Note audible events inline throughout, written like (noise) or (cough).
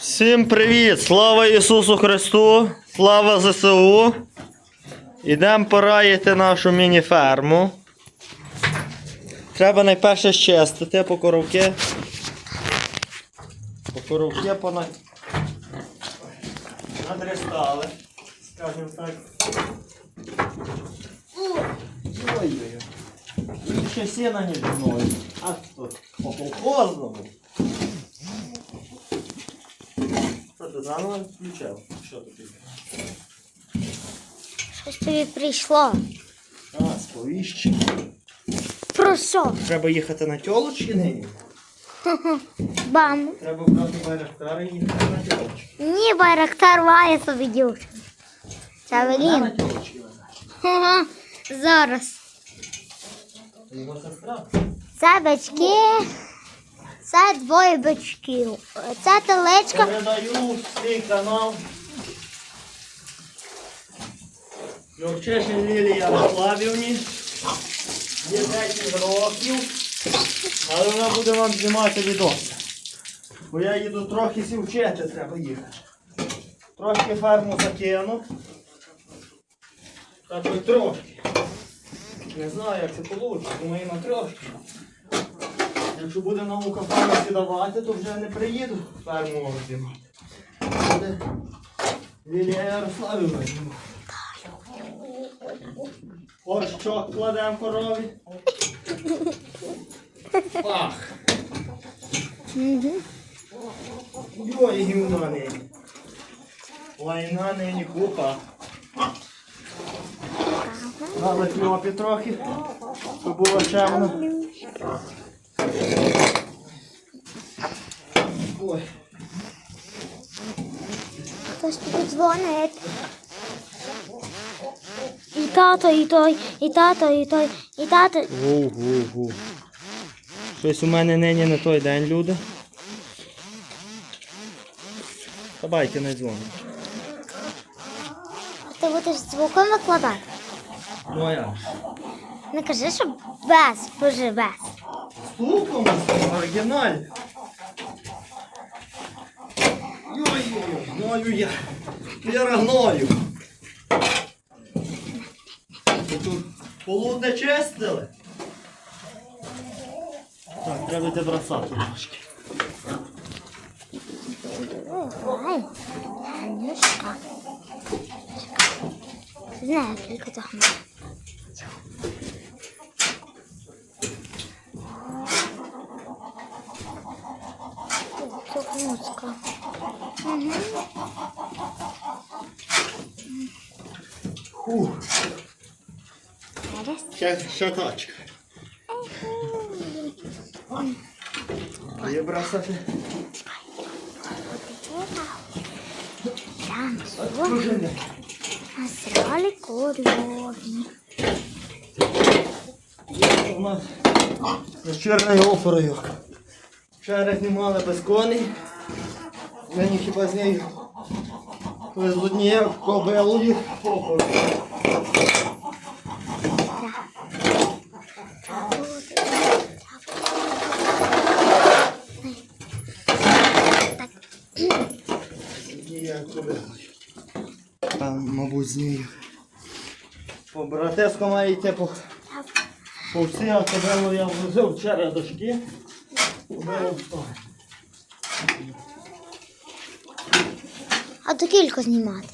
Всім привіт! Слава Ісусу Христу! Слава ЗСУ! Ідемо пораїти нашу міні-ферму. Треба найперше щистити по коровки. По коровки пона... надрістали. Скажімо так. Ой-ой-ой. Ще сіна не мною. А тут по колхозному. Що ти заново включав? Що тут? Щось тобі прийшло. А, сповіщення. Про що? Треба їхати на тьолу чи нині? (laughs) Бам. Треба брати байрактар і їхати на тьолочки. Ні, байрактар має собі дівчину. Це Велін. Ага, Зараз. Його сестра. Це бички. Це двоє бичків. Це телечка. Передаю свій канал. Льовчешин Лілії Ярославівні. Є 10 років. Але вона буде вам знімати відоси. Бо я їду трохи сівчити, треба їхати. Трошки ферму закину. Та то й трошки. Не знаю, як це вийде, думаю, на трошки. Якщо буде наука фермі давати, то вже не приїду ферму знімати. Буде Лілія Ярославівна знімати. Горщок кладемо корові. Ах! Мгм. Йой, гівна нині. Лайна нині купа. Але кльопі трохи, щоб було чемно. Ой, Хтось тобі дзвонить. І тато, і той, і тато, і той, і тато. гу-гу-гу. Щось у мене нині не той день, люди. Байки не дзвонять. А ти будеш звуком викладати? Ну а я. Не кажи, що без, боже, без. Стуком оригінальний. Йой-йой, гною я. Я гною. Тут полудне чистили? Так, треба йти бросати трошки. Знаю, тільки. Фух, Зараз. ще, ще тачка. Є бросати. Там Дружини. насрали корові. У нас з чорною офорою. Вчора знімали без коней. Мені хіба з нею кобилою офору. Однією кобилою. Там, мабуть, з нею. По братеску має йти по по всі кобилу я возив вчора дошки. Встав. А то кілько знімати.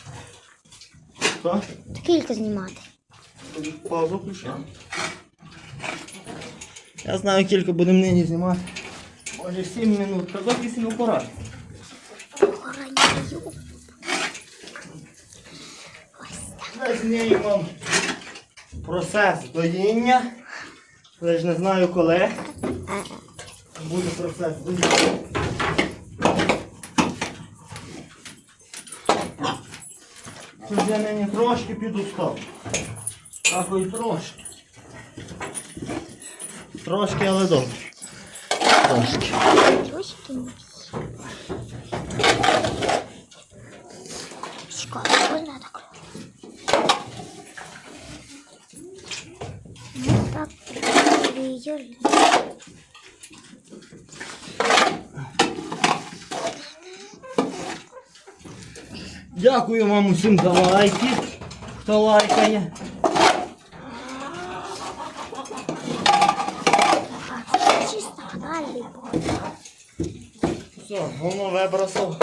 Що? То кілько знімати. Паузу включав. Я знаю, кілька будемо нині знімати. Може 7 минут, та доки 7 пора. Неї вам процес доїння. Я ж не знаю коли. Буде процес доїння. Тут я нині трошки підустав. Так і трошки. Трошки, але добре. Трошки. Трошки. Шкода, можна так. Ну так, Дякую вам усім за лайки. Хто лайкає. Все, воно вибросив.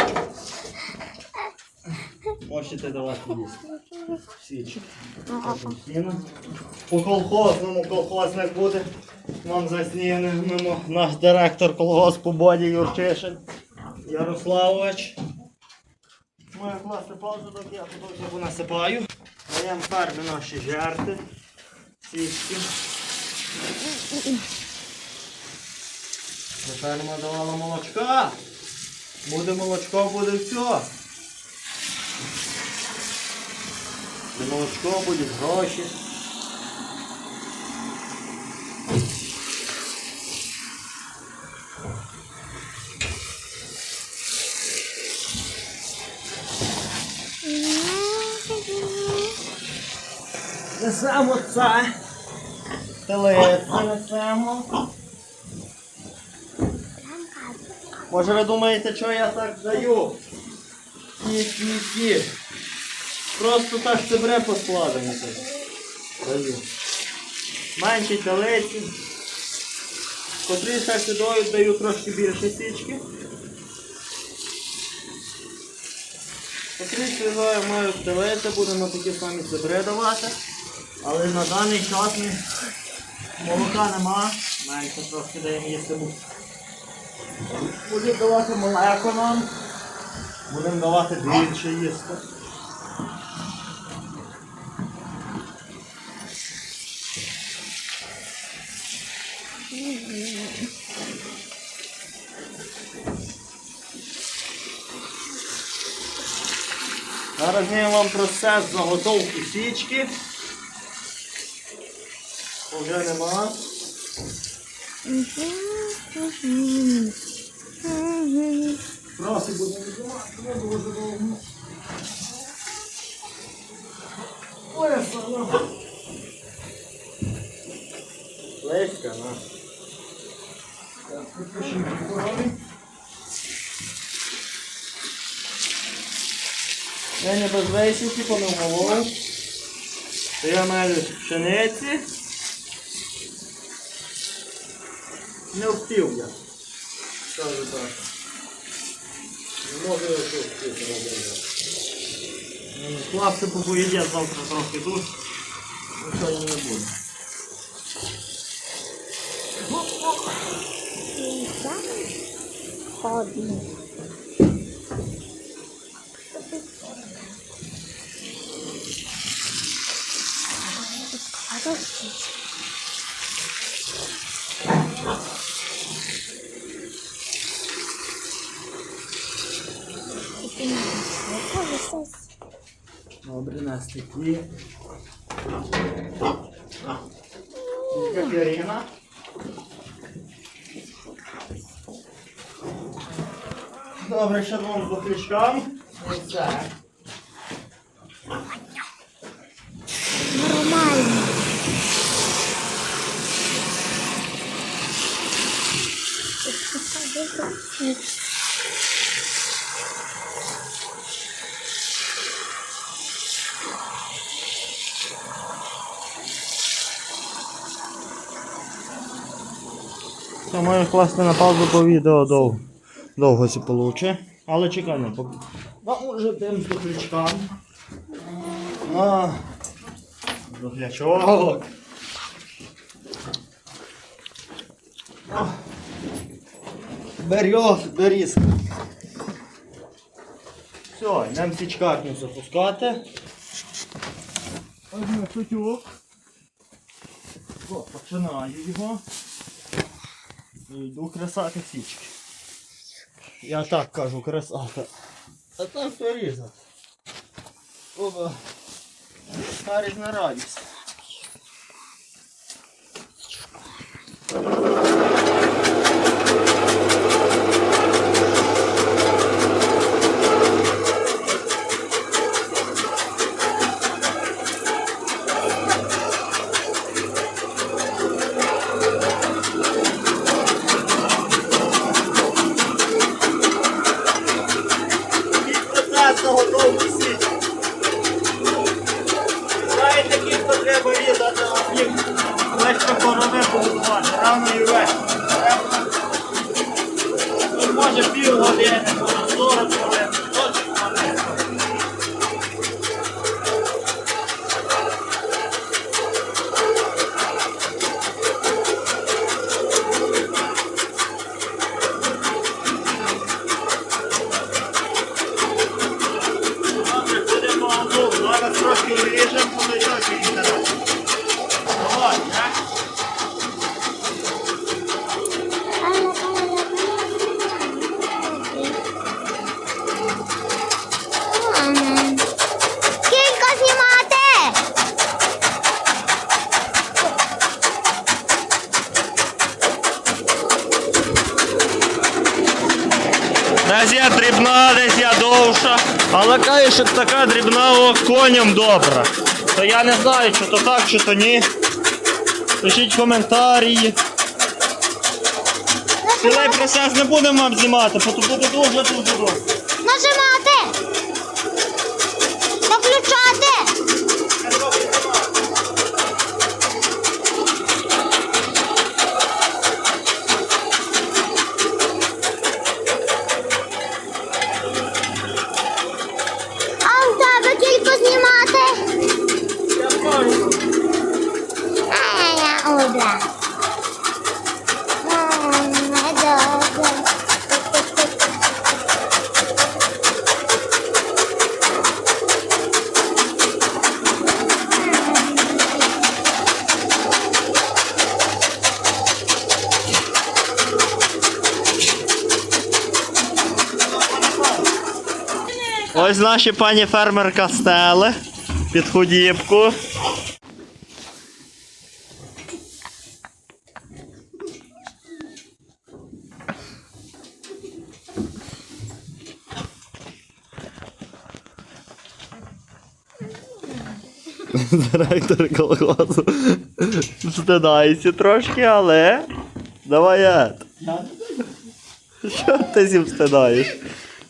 Можете давати їсти. Січ. По колхозному колхозник буде. Нам заснімемо наш директор колгоспу Боді Юрчишин Ярославович. Моя класна пауза, доки я тут насипаю. Даємо фарби наші жерти. Тепер ми давала молочка. Буде молочко, буде все. Молочко, буде гроші. Несемо це. Телець несемо. Може ви думаєте, що я так даю? Ні, ні, ні. Просто так себе поскладено. Даю. Менші телеці. Котрі сюди даю трошки більше січки. Котрі сюди мають телеця, будемо такі самі цибри давати. Але на даний час ми молока нема. Менше трошки даємо їсти. Будемо давати молоко нам. Будемо давати більше їсти. Зараз я вам процес заготовки січки. Вже нема. Трохи будемо віджимати, не дуже довго. Ой, сама. Леська, на. Так. Я не без весівки по голову. Я маю пшениці. Не встиг я. Скажу так. Не можу я тут встиг робити. Класи попоїдять завтра трохи тут. Ну сьогодні не буде. Ходно. Добре, нас такі. Катерина. Добре, ще двом бухлячкам. І все. Нормально. Це маю класти на паузу по відео довго. Довго це получше. Але чекай, не поки. Вам уже тим з бухлячкам. А, Бухлячок. О, Берез, берізка. Все, йдемо січкарню запускати. Возьму сутюк. Починаю його. Йду красати січки. Я так кажу, красата. А так то різати. Оба. Старість на радість. Десь я дрібна, десь я довша. Але каже, що така дрібна о, коням добра. То я не знаю, чи то так, чи то ні. Пишіть коментарі. Цілий присяг не будемо знімати, бо то буде дуже дуже добре. Ось наші пані фермерка стели під худібку. Директор колгоспу стидається трошки, але. Давай я. Що ти зім стидаєш?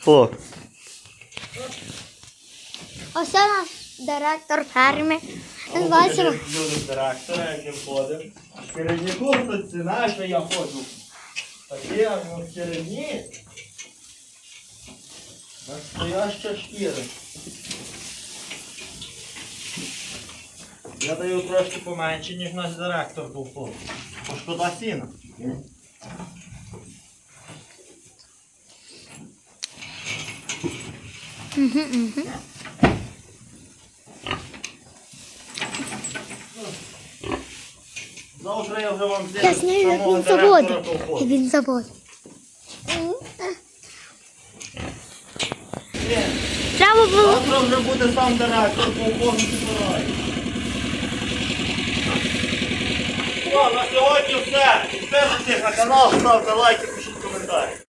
Хлоп. Ось наш директор ферми. Називається Люди директора, яким ходимо. Керівнику тут знаєш, що я ходжу. Такі, ну керівні. Настояща шкіра. Я даю трошки поменше, ніж наш директор був тут. Бо шкода сіна. Завтра я вже вам Я знаю, як він заводить. Як він заводить. Треба було. Завтра вже буде сам директор колхозу збирає. О, на сьогодні все. Підписуйтесь на канал, ставте лайки, пишіть коментарі.